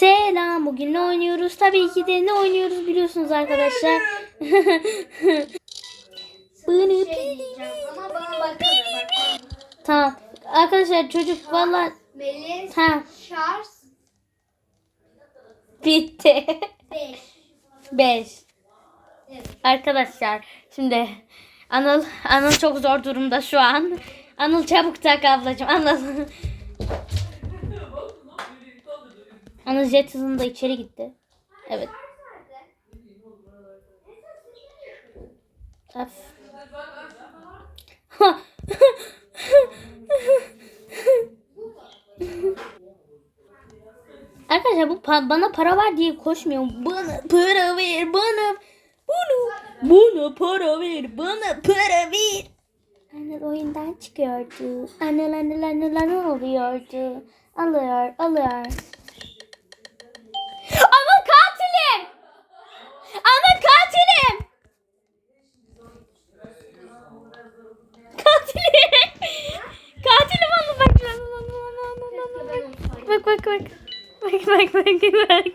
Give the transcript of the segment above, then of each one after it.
Selam. Bugün ne oynuyoruz? Tabii ki de ne oynuyoruz biliyorsunuz arkadaşlar. Bını Şey. Tamam. Arkadaşlar çocuk valla ha Charles bitti. 5. 5. Evet. Arkadaşlar şimdi Anıl Anıl çok zor durumda şu an. Anıl çabuk tak ablacığım. Anıl. Anıl jet hızında içeri gitti. Evet. Öf. Arkadaşlar bu pa- bana para ver diye koşmuyor. Bana para ver, bana bunu bana para ver, bana para ver. Anne oyundan çıkıyordu. Anne anne anne anne oluyordu. Alıyor, alıyor. Bak bak bak.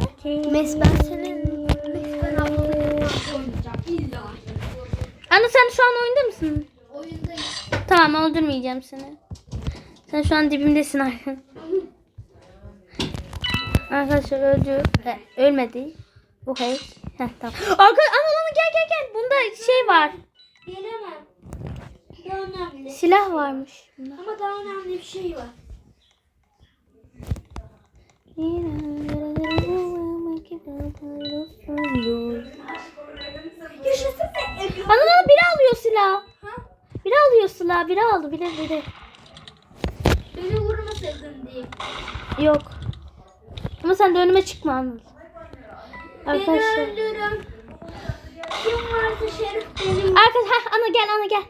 Okay. Mes ben senin Mes ben. Anne sen şu an oyunda mısın? Oyundayım. Tamam öldürmeyeceğim seni. Sen şu an dibimdesin Arkan. Arkadaşlar öldü. E, ölmedi. Okey. Heh, tamam. Arka, ana ana gel gel gel. Bunda şey var. Gelemem. Daha önemli. Silah varmış. bunda. Ama daha önemli bir şey var. Ana ana biri alıyor silah. Ha? Biri alıyor silah. Biri aldı. Biri biri. Beni vurmasaydın diye. Yok. Ama sen de önüme çıkma Anıl. Beni Arkadaşlar. öldürün. Kim varsa Şerif benim. Arkadaş, heh, ana gel ana gel.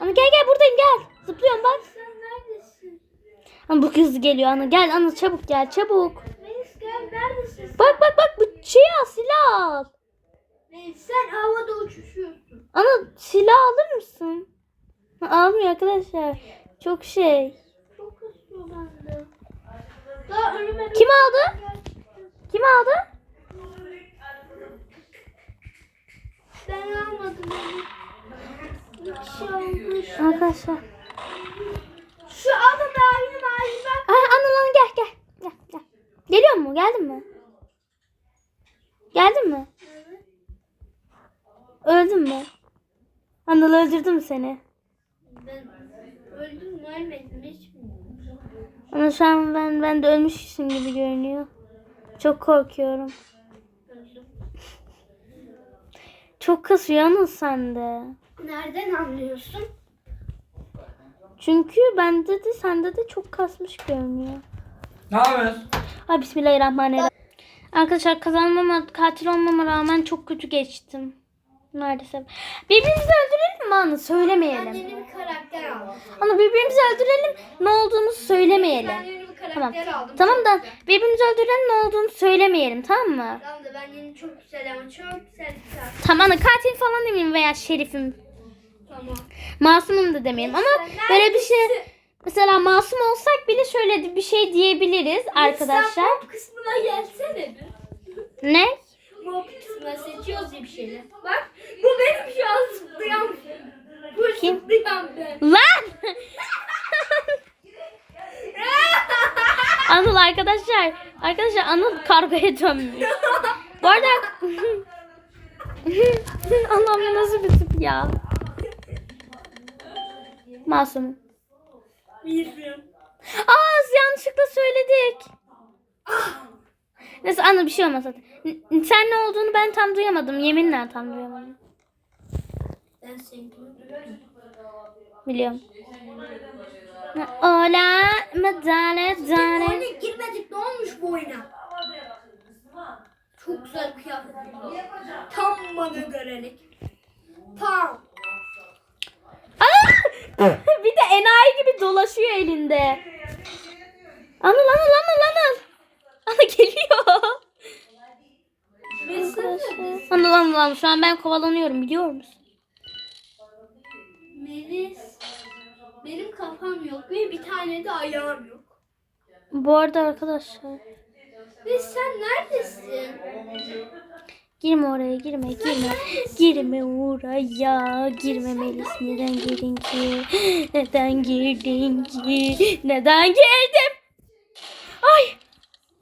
Ana gel gel buradayım gel. Zıplıyorum bak. Ana bu kız geliyor ana. Gel ana çabuk gel çabuk. Melis gel neredesin? Bak bak bak bu şey al silah al. Melis sen havada uçuşuyorsun. Ana silah alır mısın? Almıyor arkadaşlar. Çok şey. Çok bende. Daha önüme Kim aldı? Kim aldı? Ben almadım şey. Arkadaşlar. Şu adam abinin ağacı bak. Ay Anıl Anıl gel gel. Gel gel. Geliyor mu? Geldin mi? Geldin mi? Öldün mü? Anıl öldürdüm seni. Ben öldüm mü ölmedim hiç bilmiyorum. Ama şu an ben, ben de ölmüşsün gibi görünüyor. Çok korkuyorum. Öldüm. Çok kasıyor Anıl sende. Nereden anlıyorsun? Çünkü bende de sende de çok kasmış görünüyor. Ne yapıyorsun? Ay bismillahirrahmanirrahim. Arkadaşlar kazanmama, katil olmama rağmen çok kötü geçtim. Maalesef. Birbirimizi öldürelim mi? Ben Söylemeyelim. yeni bir karakter aldım. Ama birbirimizi öldürelim ne olduğunu Ben söylemeyelim. yeni bir karakter Tamam. aldım. Tamam Çok da güzel. birbirimizi öldürelim ne olduğunu söylemeyelim tamam mı? Tamam da ben yeni çok güzel ama çok güzel bir karakter. Tamam Anıl katil falan demeyeyim veya şerifim. Tamam. Masumum da demeyelim ama Sen böyle bir şey mesela masum olsak bile şöyle bir şey diyebiliriz arkadaşlar. Sen mob kısmına gelsene bir. Ne? Mob kısmına seçiyoruz ya bir şeyler. Bak bu benim şu an zıplayan. Bu Kim? zıplayan ben. Lan! Anıl arkadaşlar. Arkadaşlar Anıl kargoya dönmüş. Bu arada Allah'ım nasıl bir tip ya. Masum. Bilmiyorum. Aa yanlışlıkla söyledik. Neyse Anıl bir şey olmaz hadi. N- Sen ne olduğunu ben tam duyamadım. Yeminle tam duyamadım. Ben seni Biliyorum. Ola madale dale. oyuna girmedik ne olmuş bu oyuna? Çok güzel kıyafet. Tam bana görelik. Tam. Aa! bir de enayi gibi dolaşıyor elinde. Anıl Anıl Anıl Anıl. Anıl geliyor. Anıl Anıl Anıl şu an ben kovalanıyorum biliyor musun? Melis. Benim kafam yok ve bir tane de ayağım yok. Bu arada arkadaşlar Ve sen neredesin? Girme oraya girme girme. Girme oraya. Girme Melis. Neden girdin ki? Neden girdin ki? Neden girdim? Ay.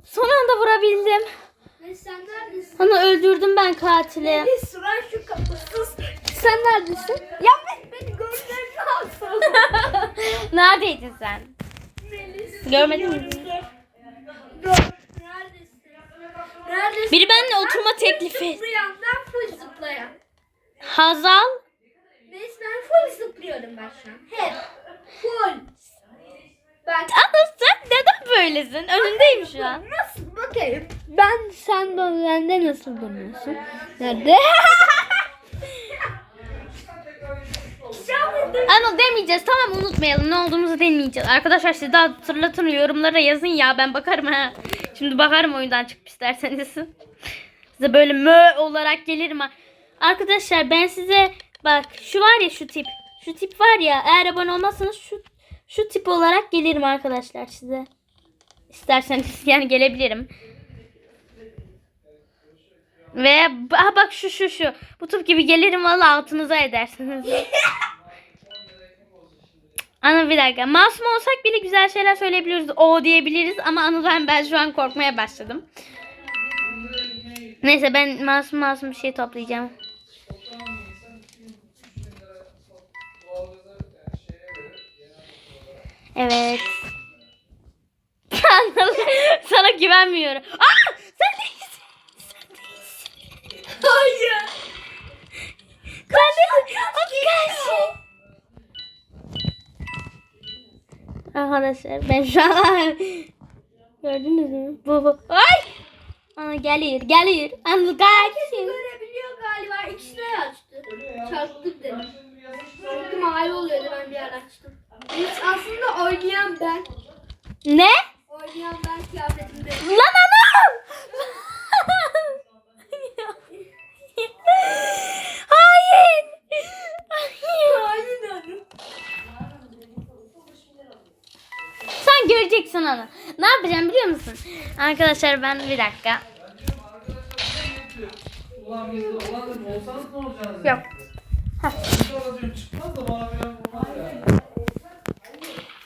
Son anda vurabildim. Ve sen neredesin? Ana öldürdüm ben katili. Melis ver şu kapısız. Sen neredesin? Ya ben beni görmen lazım. Neredeydin sen? Görmedin mi? Dur. Neredesin? Neredesin? Biri benimle oturma teklifi. Zıplayan ben full zıplayan. Hazal. Melis ben full zıplıyorum ben şu an. Hep. Full. Ben Ana sen neden böylesin? Önündeyim şu an. nasıl bakayım? Ben sen bende nasıl dönüyorsun? Nerede? Ano demeyeceğiz tamam unutmayalım ne olduğumuzu demeyeceğiz. Arkadaşlar siz de hatırlatın yorumlara yazın ya ben bakarım ha. Şimdi bakarım oyundan çıkıp isterseniz. Size böyle mö olarak gelirim. Arkadaşlar ben size bak şu var ya şu tip. Şu tip var ya eğer abone olmazsanız şu şu tip olarak gelirim arkadaşlar size. İsterseniz yani gelebilirim. Ve ha bak şu şu şu. Bu tip gibi gelirim valla altınıza edersiniz. Ana bir dakika. Masum olsak bile güzel şeyler söyleyebiliyoruz. O diyebiliriz ama Anıl'dan ben şu an korkmaya başladım. Neyse ben masum masum bir şey toplayacağım. Evet. Anıl, Sana güvenmiyorum. Aa! Sen değilsin. Sen değilsin. Hayır. Sen değilsin. O karşı. Arkadaşlar ben şu an gördünüz mü? Bu bu. Ay! Ana gelir gelir. Anıl kaçsın. Görebiliyor galiba. İkisine açtı. Çarptık dedim. Çünkü mavi oluyordu ben bir ara açtım. Biz aslında oynayan ben. Ne? Oynayan ben kıyafetimde. Arkadaşlar ben bir dakika. Yok.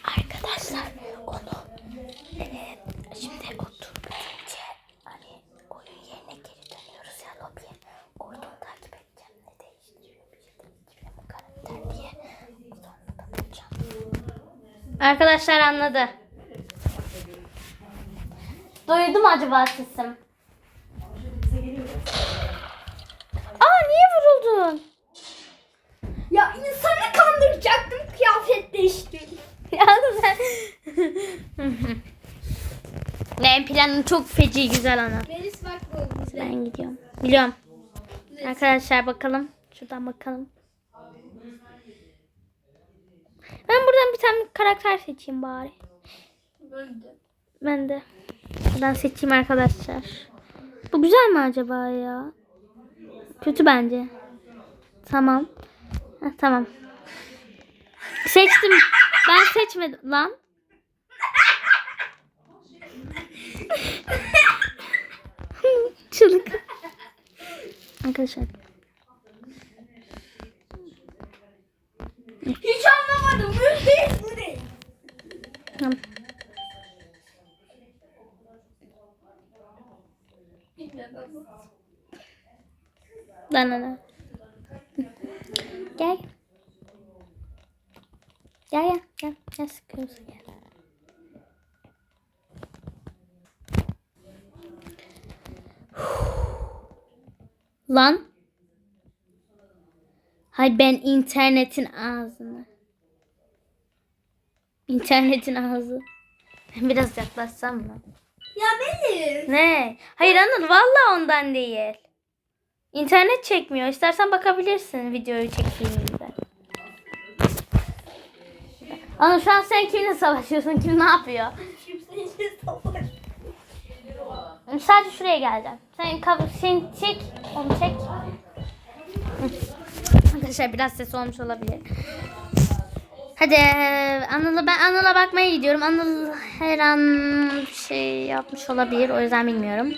Arkadaşlar onu evet, şimdi oturunca hani oyun yerine geri dönüyoruz ya lobiye. Oradan takip edeceğim ne değiştiriyor bir şey değiştiriyor mu karakter diye. Sonra da bulacağım. Arkadaşlar anladı. Duydu mu acaba sesim? Aa niye vuruldun? Ya insanı kandıracaktım kıyafet değiştirdim. Yalnız sen... ne planın çok feci güzel ana. Melis bak bu. Ben gidiyorum. Biliyorum. Arkadaşlar bakalım. Şuradan bakalım. Ben buradan bir tane karakter seçeyim bari. Ben de. Ben de. Buradan seçeyim arkadaşlar. Bu güzel mi acaba ya? Kötü bence. Tamam. Heh, tamam. Seçtim. Ben seçmedim lan. Çılık. Arkadaşlar. Hiç anlamadım. Bu değil. Tamam. Lan. Gel. Gel gel gel. Gel sıkıyorsun gel. Lan. Hay ben internetin ağzını. İnternetin ağzı. Ben biraz yaklaşsam mı? Ya Melis. Ne? Hayır Anıl valla ondan değil. İnternet çekmiyor. İstersen bakabilirsin videoyu çektiğimizde. Anıl şu an sen kimle savaşıyorsun? Kim ne yapıyor? Kimseyi savaş. Sadece şuraya geleceğim. Sen sen çek. Onu çek. Arkadaşlar biraz ses olmuş olabilir. Hadi Anıl'a ben Anıl'a bakmaya gidiyorum. Anıl her an şey yapmış olabilir. O yüzden bilmiyorum.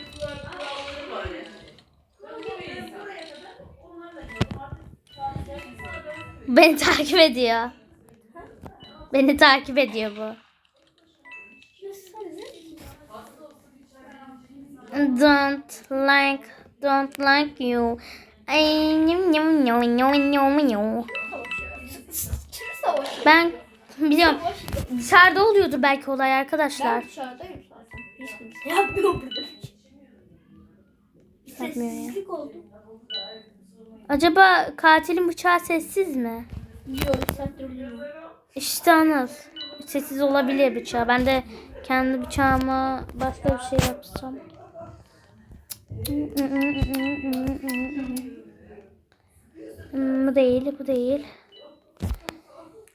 Beni takip ediyor. Beni takip ediyor bu. Don't like, don't like you. Ay, nyum, nyum, nyum, nyum, nyum, nyum. Ben biliyorum. Dışarıda oluyordur belki olay arkadaşlar. Ben dışarıdayım zaten. Hiç kimse yapmıyor burada. Yapmıyor ya. Oldu. Acaba katilin bıçağı sessiz mi? Yok sen duruyorum. İşte Anıl. Sessiz olabilir bıçağı. Ben de kendi bıçağıma başka bir şey yapsam. Bu değil, bu değil.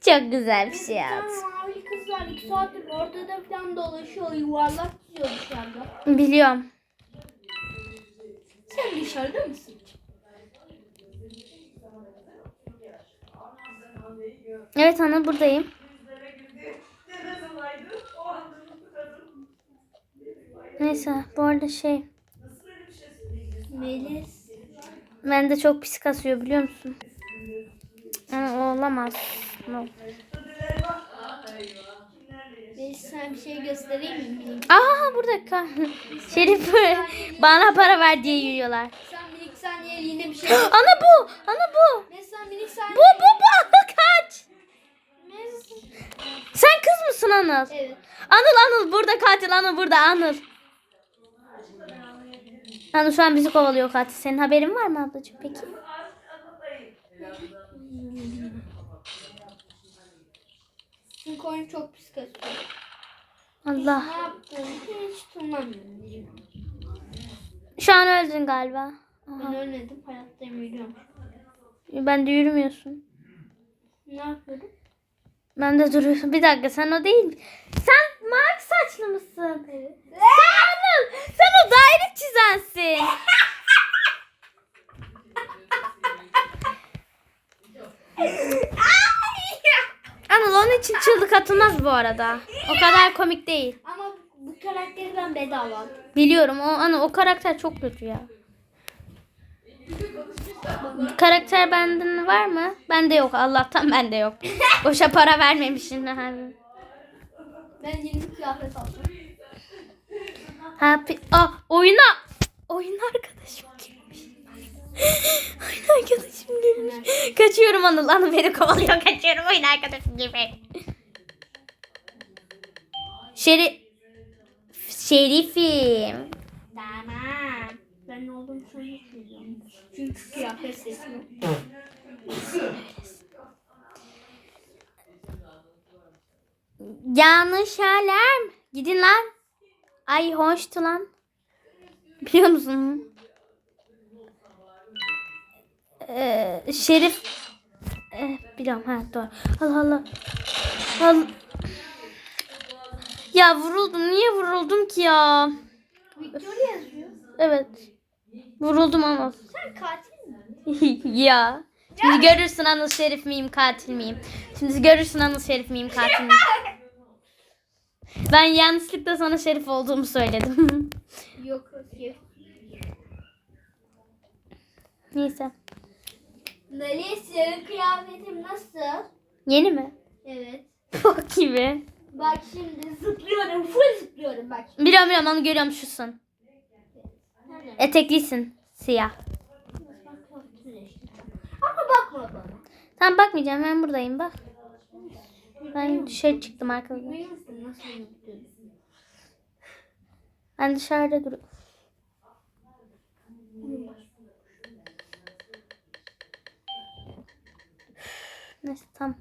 Çok güzel bir şey yaptım. mavi kızlar iki saattir ortada falan dolaşıyor. Yuvarlak çiziyor dışarıda. Biliyorum. Sen dışarıda mısın? Evet Anıl buradayım. Neyse bu arada şey Melis. bende çok pis kasıyor biliyor musun? Ama olamaz. No. Melis sana bir şey göstereyim mi? Aha burada Şerif bana para ver diye yürüyorlar. Sen minik saniye yine bir şey Ana bu, ana bu. Melis sen minik saniye. Bu bu bu kaç. Melis. Sen mısın Anıl? Evet. Anıl Anıl burada katil Anıl burada Anıl. Anıl şu an bizi kovalıyor katil. Senin haberin var mı ablacığım peki? Çünkü oyun çok pis kasıyor. Allah. Ne yaptın? Hiç tırmanmıyorum. Şu an öldün galiba. Ben ölmedim. Hayattayım yürüyorum. Ben de yürümüyorsun. Ne yapıyorum? Ben de duruyorsun. Bir dakika sen o değil. Sen mavi saçlı mısın? Evet. Sen Anıl. Sen o daire çizensin. Anıl onun için çığlık atılmaz bu arada. O kadar komik değil. Ama bu karakteri ben bedava aldım. Biliyorum o Anıl o karakter çok kötü ya. Karakter bende var mı? Bende yok. Allah'tan bende yok. Boşa para vermemişim. Ben yeni kıyafet aldım. Happy. Aa, oyuna. Oyun arkadaşım girmiş. oyun arkadaşım girmiş. Kaçıyorum Anıl. Anıl beni kovalıyor. Kaçıyorum oyun arkadaşım gibi. Şerif. Şerifim. Tamam. Ben sana söylüyorum. Çünkü kıyafet sesi yok. Yanlış alarm. Gidin lan. Ay hoştu lan. Biliyor musun? Ee, Şerif. Ee, biliyorum ha doğru. Allah Allah. Allah. Ya vuruldum. Niye vuruldum ki ya? Victoria yazıyor. Evet. Vuruldum ama. Sen katil mi? ya. Şimdi görürsün Anıl Şerif miyim katil miyim? Şimdi görürsün Anıl Şerif miyim katil miyim? Ben yanlışlıkla sana Şerif olduğumu söyledim. Yok. yok. Neyse. Melis senin kıyafetin nasıl? Yeni mi? Evet. Bok gibi. Bak şimdi zıplıyorum. Full zıplıyorum bak. Biliyorum biliyorum onu görüyorum şusun. Eteklisin. Siyah. Ama bakma bana. Tamam bakmayacağım ben buradayım bak. Ben dışarı çıktım arkadaşlar. Ben dışarıda duruyorum. Neyse tamam.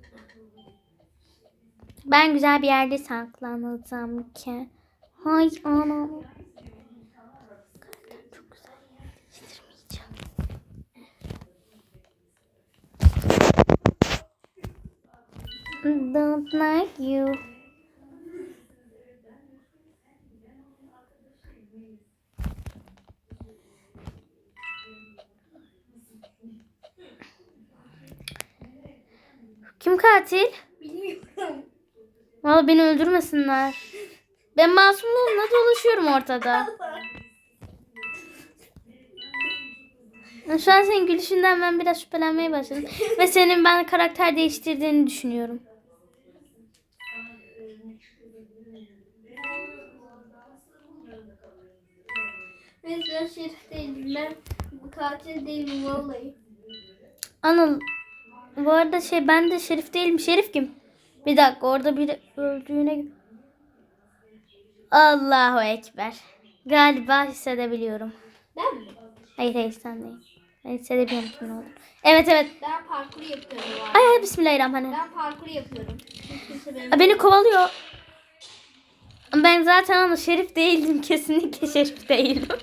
Ben güzel bir yerde saklanacağım ki. Hay anam. Çok güzel yer değiştirmeyeceğim. Don't like you. Kim katil? Bilmiyorum. Valla beni öldürmesinler. Ben masumluğumla dolaşıyorum ortada. Şu an senin gülüşünden ben biraz şüphelenmeye başladım. Ve senin ben karakter değiştirdiğini düşünüyorum. Ben şerif değilim. Ben bu katil değilim vallahi. Anıl bu arada şey ben de Şerif değilim. Şerif kim? Bir dakika orada biri öldüğüne Allahu Ekber. Galiba hissedebiliyorum. Ben mi? Hayır hayır sen değil. Ben hissedebiliyorum kimin olduğunu. Evet evet. Ben parkur yapıyorum. arada. Ay ay bismillahirrahmanirrahim. Ben parkur yapıyorum. Hiç kimse benim Aa, Beni kovalıyor. Ben zaten ama Şerif değildim. Kesinlikle Şerif değildim.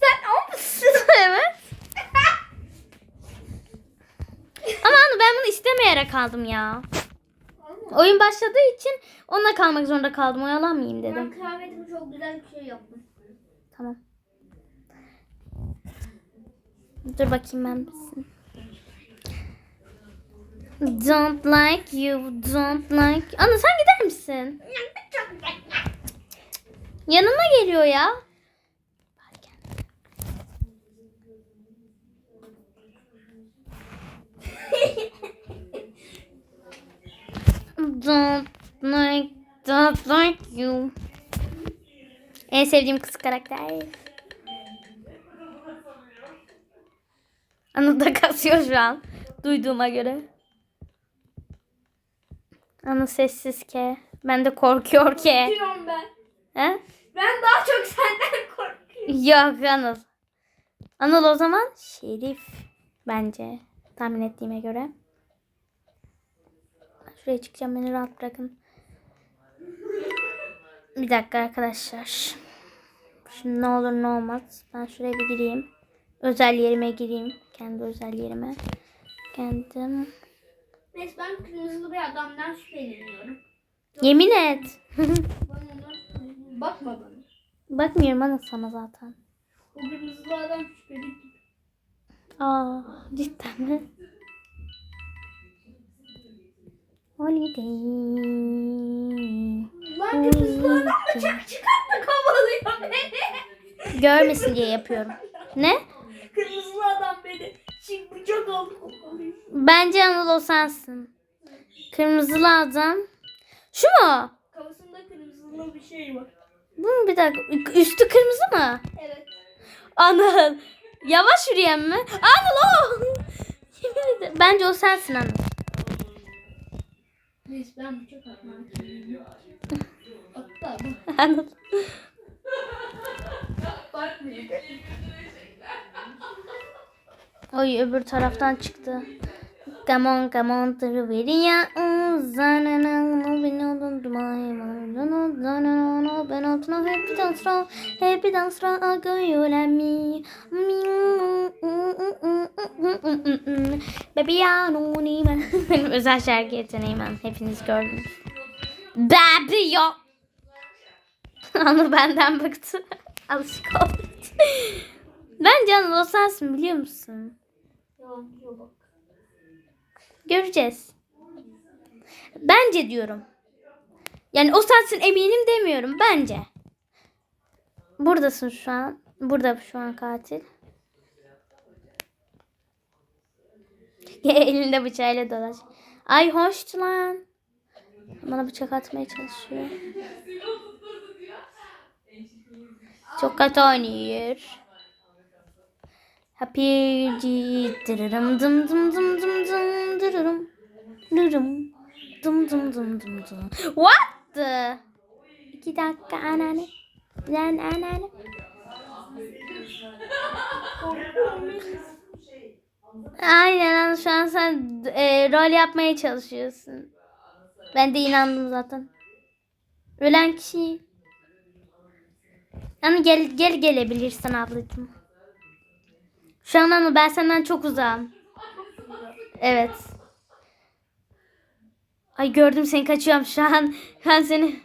Sen o musun? evet. Ama Anu ben bunu istemeyerek aldım ya. Oyun başladığı için onunla kalmak zorunda kaldım. Oyalanmayayım Ben dedim. kıyafetimi çok güzel bir şey yaptım. Tamam. Dur bakayım ben misin? Don't like you, don't like... Ana sen gider misin? Yanıma geliyor ya. Don't like, don't like you. En sevdiğim kız karakter. Anı da kasıyor şu an. Duyduğuma göre. Anı sessiz ke. Ben de korkuyor ke. Diyorum ben. He? Ben daha çok senden korkuyorum. Yok Anıl. Anıl o zaman Şerif. Bence. Tahmin ettiğime göre. Şuraya çıkacağım beni rahat bırakın. Bir dakika arkadaşlar. Şimdi ne olur ne olmaz. Ben şuraya bir gireyim. Özel yerime gireyim. Kendi özel yerime. Kendim. Neyse ben kırmızılı bir adamdan şüpheleniyorum. Yemin et. Bakma bana. Bakmıyorum Anıl sana zaten. O kırmızılı adam şüpheli. Aa, cidden mi? Holiday. Lan kırmızılı adam bıçak çıkarttı kovalıyor beni. Görmesin diye yapıyorum. Ne? Kırmızılı adam beni. Şimdi bıçak aldı kovalıyor. Bence Anıl o sensin. Kırmızılı adam. Şu mu? Kafasında kırmızılı bir şey var. Bu mu bir dakika? Üstü kırmızı mı? Evet. Anıl. Yavaş yürüyen mi? Anıl o. Ederim. Bence o sensin Anıl. Neyse ben bıçak atmam. Bak. Anıl. Bakmıyor. Oy öbür taraftan çıktı. Come on, come on, Trivia. Zanana, beni oldun dumay, zanana, ben altına happy dance roll, happy dance roll, go you let me. Baby ya, no, ben. Benim özel şarkı yeteneğim ben. Hepiniz gördünüz. Baby ya. Anur benden bıktı. Alışık oldu. Bence Anur o sensin biliyor musun? Yalancıya. Göreceğiz. Bence diyorum. Yani o sensin eminim demiyorum. Bence. Buradasın şu an. Burada şu an katil. Elinde bıçağıyla dolaş. Ay hoş lan. Bana bıçak atmaya çalışıyor. Çok kötü oynuyor. Happy dırırım dım dım dım dım dım dırırım dırırım dım dım dım dım dım. What the? İki dakika anneanne. Lan anneanne. Aynen şu an sen e, rol yapmaya çalışıyorsun. Ben de inandım zaten. Ölen kişi. Yani gel gel gelebilirsin ablacığım. Şu an ama ben senden çok uzağım. Evet. Ay gördüm seni kaçıyorum şu an. Ben seni.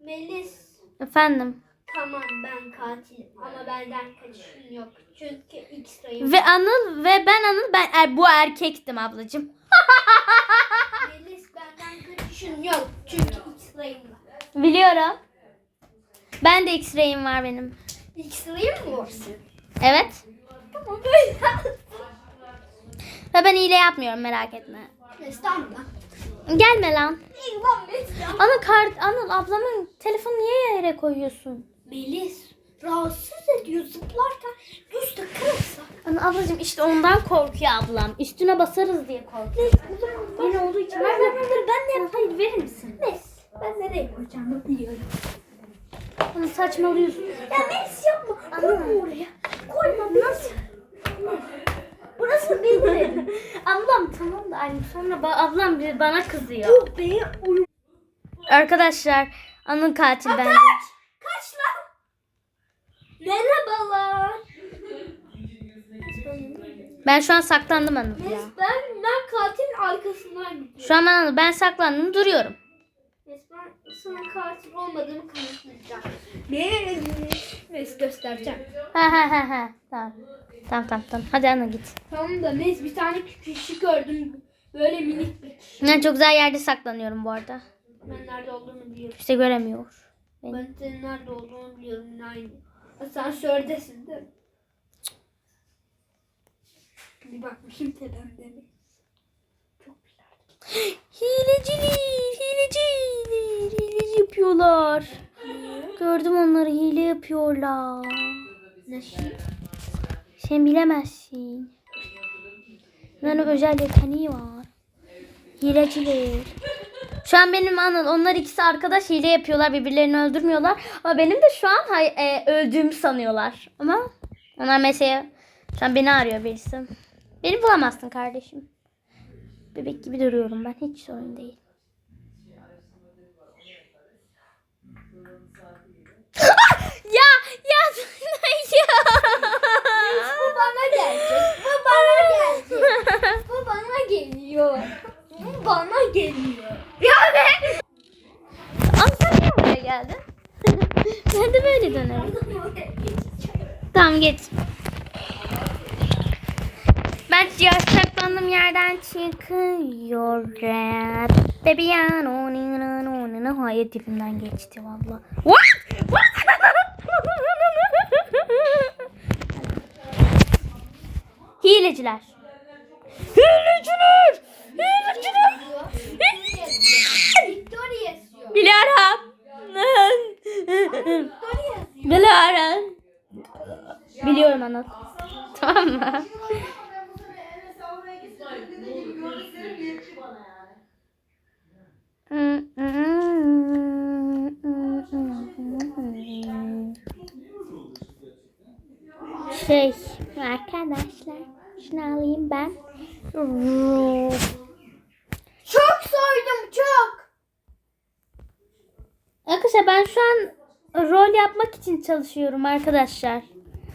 Melis. Efendim. Tamam ben katilim ama benden kaçışın yok. Çünkü X rayım. Ve Anıl ve ben Anıl ben er, bu erkektim ablacığım. Melis benden kaçışın yok çünkü X-ray'im var. Biliyorum. Ben de X-ray'im var benim. X-ray'im mi var senin? Evet. Böyle. Ve ben hile yapmıyorum merak etme. Estağfurullah. Gelme lan. Anıl, kar, Anıl ablamın telefonu niye yere koyuyorsun? Melis rahatsız ediyor zıplarken düz de kırılsa. Anıl ablacığım işte ondan korkuyor ablam. Üstüne basarız diye korkuyor. Yine olduğu için. Ver ver ver ben de yap. Hayır verir misin? Melis ben nereye koyacağımı biliyorum. Anıl saçmalıyorsun. Ya Melis yapma. Koyma oraya. Koyma Melis. Burası benim ablam tamam da anne sonra ba- ablam bir bana kızıyor. Bu benim oyun. Arkadaşlar Anıl katil bence. Kaç lan? Merhabalar. Ben şu an saklandım Anıl ya. Melis ben, ben katilin arkasındayım. Şu an ben Anıl ben saklandım duruyorum. Melis ben sana katil olmadığımı kanıtlayacağım. Melis göstereceğim. Ha ha ha ha. Tamam. Tamam tamam tamam. Hadi Anıl git. Tamam da Melis bir tane kişi gördüm. Böyle minik bir kişi. Ben çok güzel yerde saklanıyorum bu arada. Ben nerede olduğunu biliyorum. İşte göremiyor. Ben senin nerede olduğunu biliyorum. Aynı. Asansördesin değil mi? Bir bakmışım tepemde mi? Çok güzel. Hileciler, hileciler, hile yapıyorlar. Gördüm onları hile yapıyorlar. Nasıl? Sen bilemezsin. Bunların özel yeteneği var. Hileciler. Şu an benim Anıl onlar ikisi arkadaş hile yapıyorlar birbirlerini öldürmüyorlar. Ama benim de şu an hay- e, öldüğümü sanıyorlar. Ama onlar mesela şu an beni arıyor birisi. Beni bulamazsın kardeşim. Bebek gibi duruyorum ben hiç sorun değil. Ya ya ya. Gelecek. Bu bana gelecek. Bu bana geliyor. Bu bana geliyor. Ya be! Niye buraya geldin? ben de böyle dönerim. Tamam geç. Ben ya saklandığım yerden çıkıyor. Baby ya no ni na no ni na hayır dilimden geçti valla. What? What? Hileciler. Hileciler. Hileciler. Biliyorum. Biliyorum. Biliyorum anlat. Tamam mı? Şey şunu alayım ben. Çok soydum çok. Arkadaşlar ben şu an rol yapmak için çalışıyorum arkadaşlar.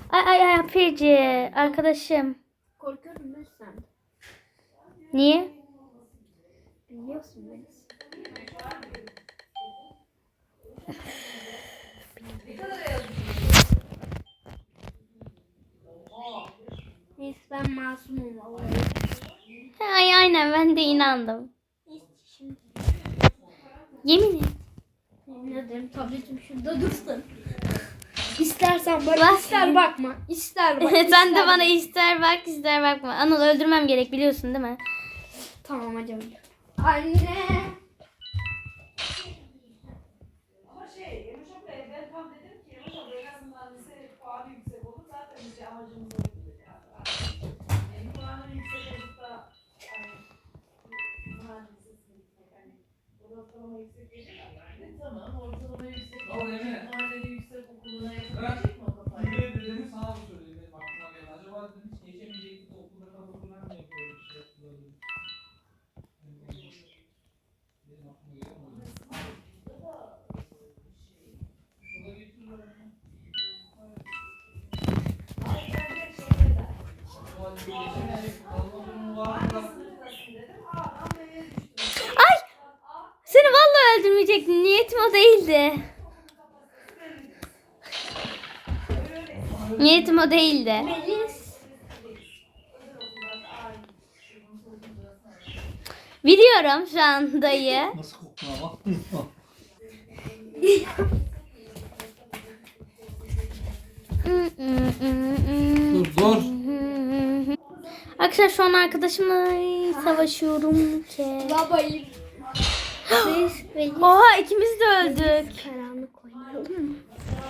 Ay ay ay Hafirci arkadaşım. Korkuyorum ben sen. Niye? Biliyorsun beni. Neyse ben masumum vallahi. Ay aynen ben de inandım. Yemin et. yemin ederim tabletim şurada dursun. İstersen bak, Bak. ister bakma. İster bak. Sen ister de bana ister bak ister bakma. Anıl öldürmem gerek biliyorsun değil mi? Tamam hadi. Anne. Ortalama yüksek gelir yani. Tamam ortalama yüksek. Mahallenin yüksek okuluna yapabilecek o değildi. Melis. Biliyorum şu an dayı. Nasıl Tamam. dur dur. Arkadaşlar şu an arkadaşımla savaşıyorum ki. Babayım. Oha ikimiz de öldük.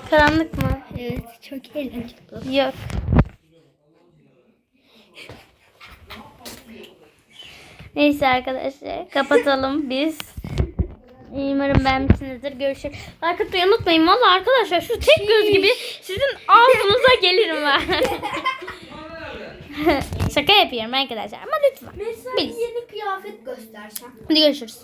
Karanlık mı? Evet çok eğlenceli. Yok. Neyse arkadaşlar kapatalım biz. Umarım beğenmişsinizdir. Görüşürüz. Like atmayı unutmayın. Valla arkadaşlar şu tek göz gibi sizin ağzınıza gelirim ben. Şaka yapıyorum arkadaşlar ama lütfen. Mesela Biz. yeni kıyafet göstersem. Hadi görüşürüz.